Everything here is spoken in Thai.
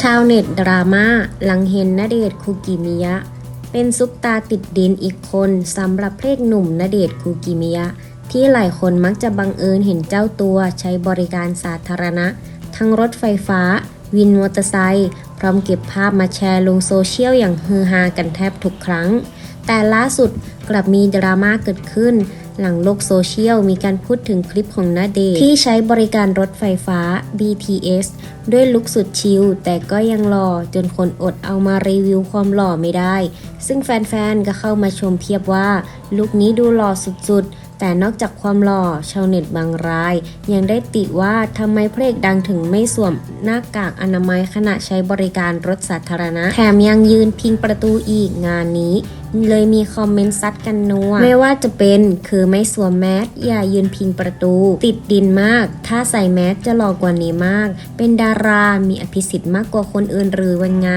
ชาวเน็ตดราม่าหลังเห็นณเดชคูกิมิยะ เป็นซุปตาติดดินอีกคนสำหรับเพลงหนุ่มณเดชคูกิมิยะ ที่หลายคนมักจะบังเอิญเห็นเจ้าตัวใช้บริการสาธารณะ ทั้งรถไฟฟ้า วินมอเตอร์ไซค์พร้อมเก็บภาพมาแชร์ลงโซเชียลอย่างฮือฮากันแทบทุกครั้ง แต่ล่าสุดกลับมีดราม่าเกิดขึ้น หลังโลกโซเชียลมีการพูดถึงคลิปของนาเดชที่ใช้บริการรถไฟฟ้า BTS ด้วยลุคสุดชิลแต่ก็ยังหล่อจนคนอดเอามารีวิวความหล่อไม่ได้ ซึ่งแฟนๆ ก็เข้ามาชมเพียบว่าลุคนี้ดูหล่อสุดๆ แต่นอกจากความหล่อชาวเน็ตบางราย ยังได้ติว่าทำไมพระเอกดังถึงไม่สวมหน้ากากอนามัยขณะใช้บริการรถสาธารณะ แถมยังยืนพิงประตูอีกงานนี้ เลยมีคอมเมนต์ซัดกันนัวไม่ว่าจะเป็นคือไม่สวมแมสอย่ายืนพิงประตู ติดดินมาก ถ้าใส่แมสจะหล่อกว่านี้มาก เป็นดารามีอภิสิทธิ์มากกว่าคนอื่นหรือวันไง